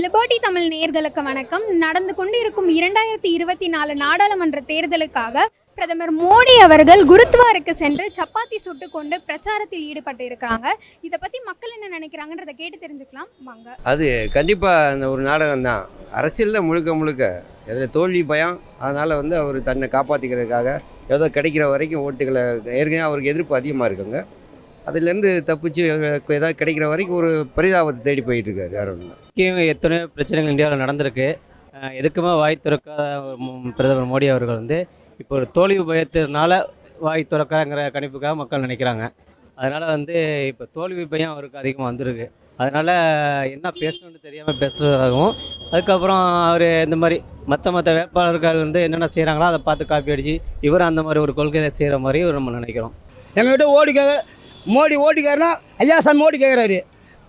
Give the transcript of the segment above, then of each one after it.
Liberty Tamil நேர்களுக்கு வணக்கம். நடந்து கொண்டிருக்கும் இரண்டாயிரத்தி இருபத்தி நாலு நாடாளுமன்ற தேர்தலுக்காக பிரதமர் மோடி அவர்கள் குருத்வாருக்கு சென்று சப்பாத்தி சுட்டு கொண்டு பிரச்சாரத்தில் ஈடுபட்டு இருக்காங்க இதை பத்தி மக்கள் என்ன நினைக்கிறாங்கன்றதை கேட்டு தெரிஞ்சுக்கலாம். வாங்க. அது கண்டிப்பாக அந்த ஒரு நாடகம் தான். அரசியலில் முழுக்க முழுக்க அதில் தோல்வி பயம் அதனால் வந்து அவர் தன்னை காப்பாற்றிக்கிறதுக்காக ஏதோ கிடைக்கிற வரைக்கும் ஓட்டுகளை ஏற்கனவே அவருக்கு எதிர்ப்பு அதிகமாக இருக்குங்க. அதுலேருந்து தப்பிச்சு ஏதாவது கிடைக்கிற வரைக்கும் ஒரு பரிதாபத்தை தேடி போயிட்டு இருக்காரு வேற ஒன்று முக்கியம் எத்தனையோ பிரச்சனைகள் இந்தியாவில் நடந்திருக்கு. எதுக்குமே வாய் திறக்காத பிரதமர் மோடி அவர்கள் வந்து இப்போ ஒரு தோல்வி பயத்தினால வாய் திறக்காங்கிற கணிப்புக்காக மக்கள் நினைக்கிறாங்க. அதனால் வந்து இப்போ தோல்வி பயம் அவருக்கு அதிகமாக வந்திருக்கு. அதனால் என்ன பேசணும்னு தெரியாமல் பேசுகிறதாகவும் அதுக்கப்புறம் அவர் இந்த மாதிரி மற்ற மற்ற வேட்பாளர்கள் வந்து என்னென்ன செய்கிறாங்களோ அதை பார்த்து காப்பி அடித்து இவர் அந்த மாதிரி ஒரு கொள்கையை செய்கிற மாதிரி நம்ம நினைக்கிறோம். எங்ககிட்ட ஓடி கேட்க மோடி ஓட்டு கேட்குறா ஐயா சாமி ஓட்டு கேட்குறாரு.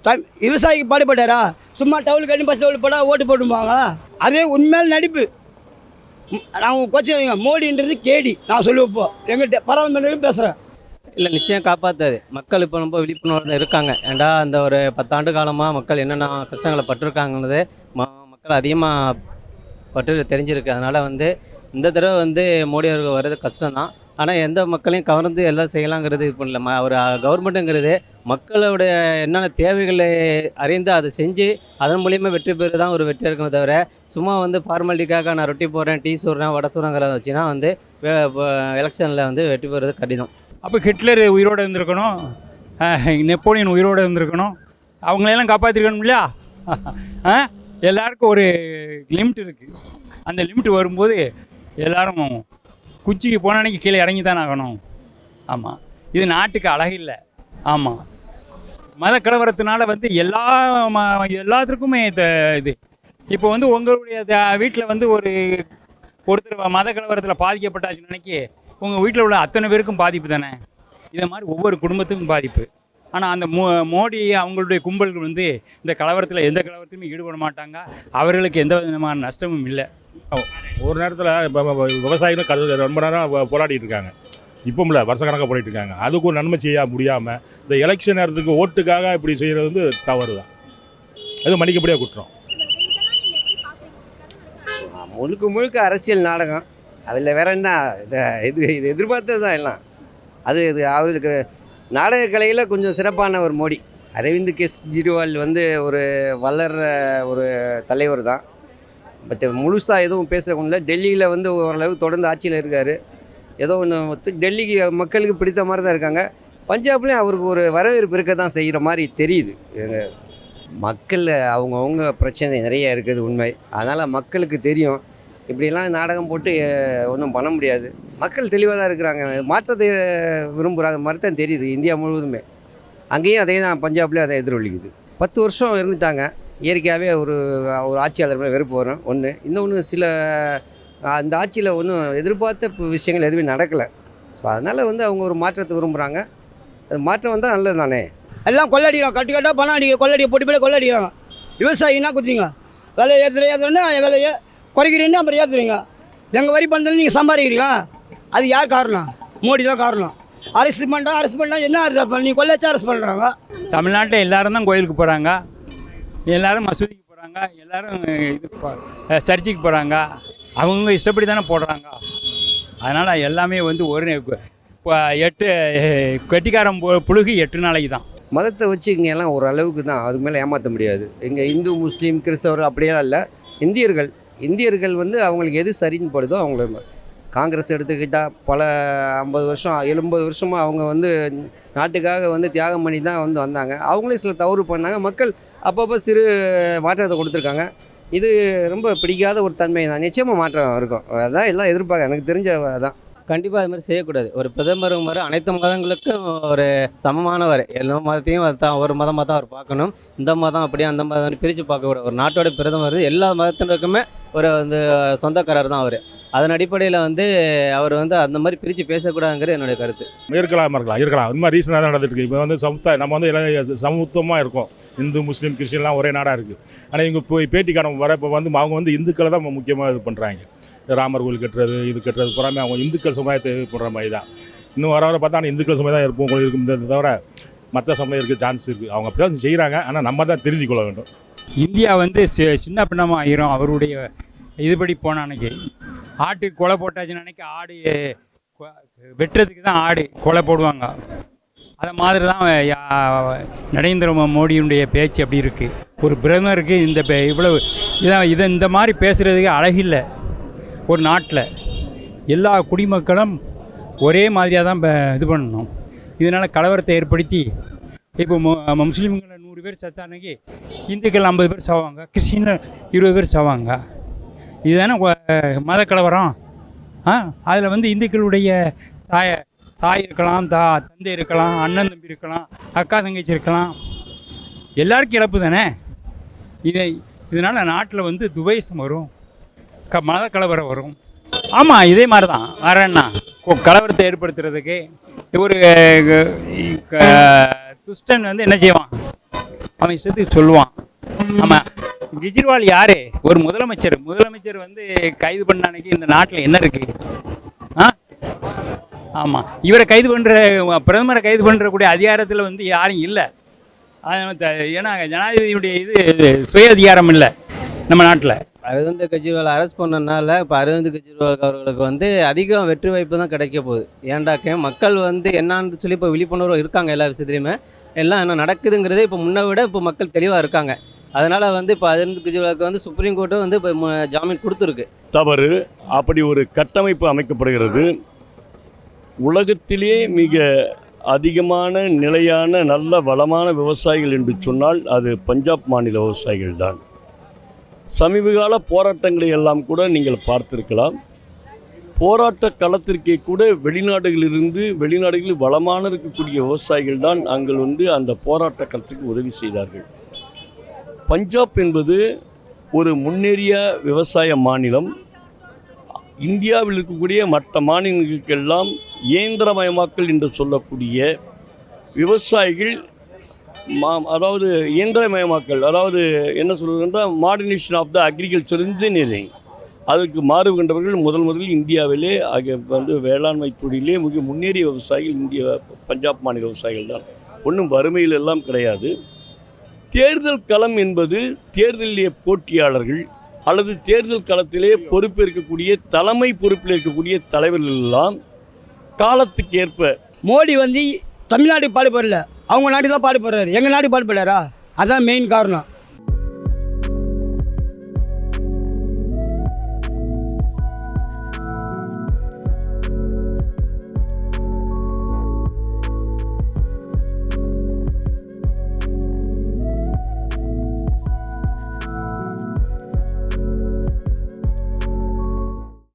த விவசாயிக்கு பாடுபட்டாரா? சும்மா டவுல் கட்டி பஸ் டவுல் போட்டால் ஓட்டு போட்டுப்பாங்களா அதே உண்மையில் நடிப்பு. நான் கொச்சு மோடின்றது கேடி. நான் சொல்லுவேன் இப்போ. எங்கிட்ட பரவாயில்ல பேசுகிறேன் இல்லை நிச்சயம் காப்பாற்றாது மக்கள் இப்போ ரொம்ப விழிப்புணர்வு இருக்காங்க. ஏன்டா அந்த ஒரு பத்தாண்டு காலமாக மக்கள் என்னென்ன கஷ்டங்களை பட்டிருக்காங்கன்றது ம மக்கள் அதிகமாக பட்டு தெரிஞ்சிருக்கு. அதனால் வந்து இந்த தடவை வந்து மோடி அவர்கள் வர்றது கஷ்டம்தான். ஆனால் எந்த மக்களையும் கவர்ந்து எல்லாம் செய்யலாங்கிறது இது பண்ணல ம- ஒரு கவர்மெண்ட்டுங்கிறது மக்களுடைய என்னென்ன தேவைகளை அறிந்து அதை செஞ்சு அதன் மூலியமா வெற்றி பெறு தான் ஒரு வெற்றி இருக்கணும் தவிர சும்மா வந்து ஃபார்மாலிட்டிக்காக நான் ரொட்டி போடுறேன் டீ சுடுறேன் வடை சுடுறேங்கிறத வச்சுன்னா வந்து எலெக்ஷனில் வந்து வெற்றி பெறுறது கடினம். அப்போ ஹிட்லர் உயிரோடு இருந்திருக்கணும். நெப்போலியன் உயிரோடு இருந்திருக்கணும். அவங்களெல்லாம் காப்பாற்றிருக்கணும் இல்லையா? ஆ எல்லாருக்கும் ஒரு லிமிட் இருக்குது அந்த லிமிட் வரும்போது எல்லோரும் குச்சிக்கு போன அன்னைக்கு கீழே இறங்கி தானே ஆகணும். ஆமாம் இது நாட்டுக்கு அழகில்லை ஆமாம் மத கலவரத்தினால வந்து எல்லா ம- எல்லாத்துக்குமே இந்த இது. இப்போ வந்து உங்களுடைய வீட்டில் வந்து ஒரு ஒருத்தர் மத கலவரத்தில் பாதிக்கப்பட்டாச்சுன்னு நினைக்கி உங்கள் வீட்டில் உள்ள அத்தனை பேருக்கும் பாதிப்பு தானே? இதை மாதிரி ஒவ்வொரு குடும்பத்துக்கும் பாதிப்பு. ஆனால் அந்த மோ மோடி அவங்களுடைய கும்பல்கள் வந்து இந்த கலவரத்தில் எந்த கலவரத்திலுமே ஈடுபட மாட்டாங்க. அவர்களுக்கு எந்த விதமான நஷ்டமும் இல்லை. ஒரு நேரத்தில் இப்போ விவசாயிகளும் கல் ரொம்ப நேரம் போராடிட்டு இருக்காங்க. இப்போ இல்லை வருஷக்கணக்காக போராடிட்டு இருக்காங்க. அதுக்கு ஒரு நன்மை செய்ய முடியாமல் இந்த எலெக்ஷன் நேரத்துக்கு ஓட்டுக்காக இப்படி செய்கிறது வந்து தவறு தான். அது மன்னிக்கப்படியாக குற்றம். முழுக்க முழுக்க அரசியல் நாடகம். அதில் வேற என்ன இதை எதிர் இது எதிர்பார்த்தது தான் எல்லாம். அது இது அவருக்கு நாடக கலையில் கொஞ்சம் சிறப்பான ஒரு மோடி. அரவிந்த் கெஜ்ரிவால் வந்து ஒரு வளர்ற ஒரு தலைவர் தான். பட் முழுசாக எதுவும் பேசுகிறவங்க இல்லை. டெல்லியில் வந்து ஓரளவு தொடர்ந்து ஆட்சியில் இருக்கார். ஏதோ ஒன்று டெல்லிக்கு மக்களுக்கு பிடித்த மாதிரி தான் இருக்காங்க. பஞ்சாப்லேயும் அவருக்கு ஒரு வரவேற்பு இருக்க தான் செய்கிற மாதிரி தெரியுது. மக்களில் மக்கள் அவங்கவுங்க பிரச்சனை நிறைய இருக்குது உண்மை. அதனால் மக்களுக்கு தெரியும். இப்படிலாம் நாடகம் போட்டு ஒன்றும் பண்ண முடியாது. மக்கள் தெளிவாக தான் இருக்கிறாங்க. மாற்றத்தை விரும்புகிறாங்க மாதிரி தான் தெரியுது இந்தியா முழுவதுமே. அங்கேயும் அதே தான் பஞ்சாப்லேயும் அதை எதிரொலிக்குது. பத்து வருஷம் இருந்துட்டாங்க. இயற்கையாகவே ஒரு ஒரு ஆட்சியாளர் மேலே வெறுப்பு வரும். ஒன்று இன்னொன்று சில அந்த ஆட்சியில் ஒன்றும் எதிர்பார்த்த விஷயங்கள் எதுவுமே நடக்கலை. ஸோ அதனால் வந்து அவங்க ஒரு மாற்றத்தை விரும்புகிறாங்க அது மாற்றம் வந்தால் நல்லது தானே? எல்லாம் கொள்ளடிக்கிறோம் கட்டு கட்டாக பணம் அடிக்க கொள்ளடிக்க போட்டு போய் கொள்ளடிக்கிறாங்க விவசாயினா குத்திங்க விலையை ஏற்றுற ஏற்றுறேன்னா விலையை குறைக்கிறீங்கன்னா அப்புறம் ஏற்றுறீங்க எங்கள் வரி பண்ணுறது நீங்கள் சம்பாதிக்கிறீங்க. அது யார் காரணம்? மோடி தான் காரணம். அரசு பண்ணா அரசு பண்ணா என்ன அரசு பண்ண நீ கொள்ளைச்சா அரசு பண்ணுறாங்க தமிழ்நாட்டில் எல்லாரும் தான் கோயிலுக்கு போகிறாங்க எல்லாரும் மசூதிக்கு போகிறாங்க எல்லாரும் இது சர்ச்சுக்கு போகிறாங்க அவங்கவுங்க இஷ்டப்படி தானே போடுறாங்க. அதனால் எல்லாமே வந்து ஒரு எட்டு கெட்டிக்காரன் பு- புழுகு எட்டு நாளைக்கு தான். மதத்தை வச்சு இங்கே எல்லாம் ஒரு அளவுக்கு தான். அதுக்கு மேலே ஏமாற்ற முடியாது. இங்கே இந்து முஸ்லீம் கிறிஸ்தவர் அப்படியெல்லாம் இல்லை. இந்தியர்கள் இந்தியர்கள் வந்து அவங்களுக்கு எது சரின்னு படுதோ அவங்கள காங்கிரஸ் எடுத்துக்கிட்டால் பல ஐம்பது வருஷம் எழுபது வருஷமாக அவங்க வந்து நாட்டுக்காக வந்து தியாகம் பண்ணி தான் வந்து வந்தாங்க. அவங்களே சில தவறு பண்ணாங்க. மக்கள் அப்பப்போ சிறு மாற்றத்தை கொடுத்துருக்காங்க. இது ரொம்ப பிடிக்காத ஒரு தன்மை தான். நிச்சயமாக மாற்றம் இருக்கும். அதான் எல்லாம் எதிர்பார்க்க. எனக்கு தெரிஞ்ச அதான். கண்டிப்பாக அது மாதிரி செய்யக்கூடாது. ஒரு பிரதமர் மாதிரி அனைத்து மதங்களுக்கும் ஒரு சமமானவர். எல்லா மதத்தையும் அதுதான் தான் ஒரு மதமாக தான் அவர் பார்க்கணும். இந்த மதம் அப்படியே அந்த மதம் பிரித்து பார்க்கக்கூடாது. ஒரு நாட்டோட பிரதமர் எல்லா மதத்தினருக்குமே ஒரு வந்து சொந்தக்காரர் தான் அவர். அதன் அடிப்படையில் வந்து அவர் வந்து அந்த மாதிரி பிரித்து பேசக்கூடாதுங்கிறது என்னுடைய கருத்து. இருக்கலாம் இருக்கலாம் இருக்கலாம். இந்த மாதிரி ரீசனாக தான் நடந்துட்டு இருக்கு இப்போ வந்து சமுதாய நம்ம வந்து சமத்துவமாக இருக்கோம். இந்து முஸ்லீம் கிறிஸ்டின்லாம் ஒரே நாடாக இருக்குது ஆனால் இவங்க போய் பேட்டிக்காரன் வர இப்போ வந்து அவங்க வந்து இந்துக்களை தான் முக்கியமாக இது பண்ணுறாங்க ராமர் கோயில் கட்டுறது இது கட்டுறது புறாமே. அவங்க இந்துக்கள் சமுதாயத்தை இது பண்ணுற மாதிரி தான். இன்னும் வர வர பார்த்தா ஆனால் இந்துக்கள் சமுதாயம் இருப்போம் இருக்கும் தவிர மற்ற சமுதாயம் இருக்க சான்ஸ் இருக்குது அவங்க அப்படி தான் செய்கிறாங்க ஆனால் நம்ம தான் தெரிஞ்சு கொள்ள வேண்டும். இந்தியா வந்து சி- சின்ன பின்னமாக ஆயிரும். அவருடைய இதுபடி போன அன்னைக்கு. ஆட்டுக்கு கொலை போட்டாச்சுன்னு அன்னைக்கு ஆடு கொ- வெட்டுறதுக்கு தான் ஆடு கொலை போடுவாங்க. அதை மாதிரி தான் நரேந்திர மோடியுடைய பேச்சு அப்படி இருக்குது ஒரு பிரதமருக்கு இந்த பே- இவ்வளவு இதான் இதை இந்த மாதிரி பேசுகிறதுக்கு அழகில்லை ஒரு நாட்டில். எல்லா குடிமக்களும் ஒரே மாதிரியாக தான் இது பண்ணணும். இதனால் கலவரத்தை ஏற்படுத்தி இப்போ முஸ்லீம்களை நூறு பேர் சத்தானங்க இந்துக்கள் ஐம்பது பேர் சாவாங்க கிறிஸ்டின் இருபது பேர் சாவாங்க. இதுதானே மத கலவரம்? ஆ அதில் வந்து இந்துக்களுடைய தாய தாய் இருக்கலாம் தா தந்தை இருக்கலாம் அண்ணன் தம்பி இருக்கலாம் அக்கா தங்கச்சி இருக்கலாம். எல்லாருக்கும் இழப்பு தானே? இதை இதனால் நாட்டில் வந்து துவைசம் வரும் க மத கலவரம் வரும். ஆமாம் இதே மாதிரி தான் வரேன்னா கலவரத்தை ஏற்படுத்துறதுக்கு ஒரு க- துஷ்டன் வந்து என்ன செய்வான்? அவன் இஷ்டத்துக்கு சொல்லுவான். ஆமாம் கெஜ்ரிவால் யாரு? ஒரு முதலமைச்சர். முதலமைச்சர் வந்து கைது பண்ண அன்னைக்கு இந்த நாட்டில் என்ன இருக்கு? ஆ? ஆமாம் இவரை கைது பண்ணுற பிரதமரை கைது பண்ணுறக்கூடிய அதிகாரத்தில் வந்து யாரும் இல்லை. ஏன்னா ஜனாதிபதியுடைய இது சுய அதிகாரம் இல்லை நம்ம நாட்டில். அரவிந்த் கெஜ்ரிவால் அரெஸ்ட் பண்ணனால இப்போ அரவிந்த் கெஜ்ரிவால் அவர்களுக்கு வந்து அதிகம் வெற்றி வாய்ப்பு தான் கிடைக்க போகுது. ஏன்டாக்க மக்கள் வந்து என்னான்னு சொல்லி இப்போ விழிப்புணர்வு இருக்காங்க எல்லா விஷயத்துலையுமே. எல்லாம் என்ன நடக்குதுங்கிறதே இப்போ முன்னை விட இப்போ மக்கள் தெளிவாக இருக்காங்க. அதனால் வந்து இப்போ அரவிந்த் கெஜ்ரிவாலுக்கு வந்து சுப்ரீம் கோர்ட்டும் வந்து இப்போ ஜாமீன் கொடுத்துருக்கு. தவறு. அப்படி ஒரு கட்டமைப்பு அமைக்கப்படுகிறது. உலகத்திலே மிக அதிகமான நிலையான நல்ல வளமான விவசாயிகள் என்று சொன்னால் அது பஞ்சாப் மாநில விவசாயிகள் தான் சமீபகால போராட்டங்களை எல்லாம் கூட நீங்கள் பார்த்திருக்கலாம். போராட்ட களத்திற்கே கூட வெளிநாடுகளிலிருந்து வெளிநாடுகளில் வளமான இருக்கக்கூடிய விவசாயிகள் தான் அங்கே வந்து அந்த போராட்ட களத்துக்கு உதவி செய்தார்கள். பஞ்சாப் என்பது ஒரு முன்னேறிய விவசாய மாநிலம். இந்தியாவில் இருக்கக்கூடிய மற்ற மாநிலங்களுக்கெல்லாம் இயந்திரமயமாக்கல் என்று சொல்லக்கூடிய விவசாயிகள் மா அதாவது இயந்திரமயமாக்கல் அதாவது என்ன சொல்வதுன்றால் modernisation of the agriculture engineering அதுக்கு மாறுகின்றவர்கள் முதல் முதலில் இந்தியாவிலே ஆகிய வந்து வேளாண்மை தொழிலே மிக முன்னேறிய விவசாயிகள் இந்திய பஞ்சாப் மாநில விவசாயிகள் தான். ஒன்றும் வறுமையில் எல்லாம் கிடையாது. தேர்தல் களம் என்பது தேர்தலிலே போட்டியாளர்கள் அல்லது தேர்தல் களத்திலே பொறுப்பேற்கக்கூடிய தலைமை பொறுப்பில் இருக்கக்கூடிய தலைவர்கள் எல்லாம் காலத்துக்கு ஏற்ப மோடி வந்து தமிழ்நாடு பாடுபடல. அவங்க நாட்டுக்கு தான் பாடுபடுறாரு. எங்கள் நாட்டுக்கு பாடுபடுறாரா? அதுதான் மெயின் காரணம்.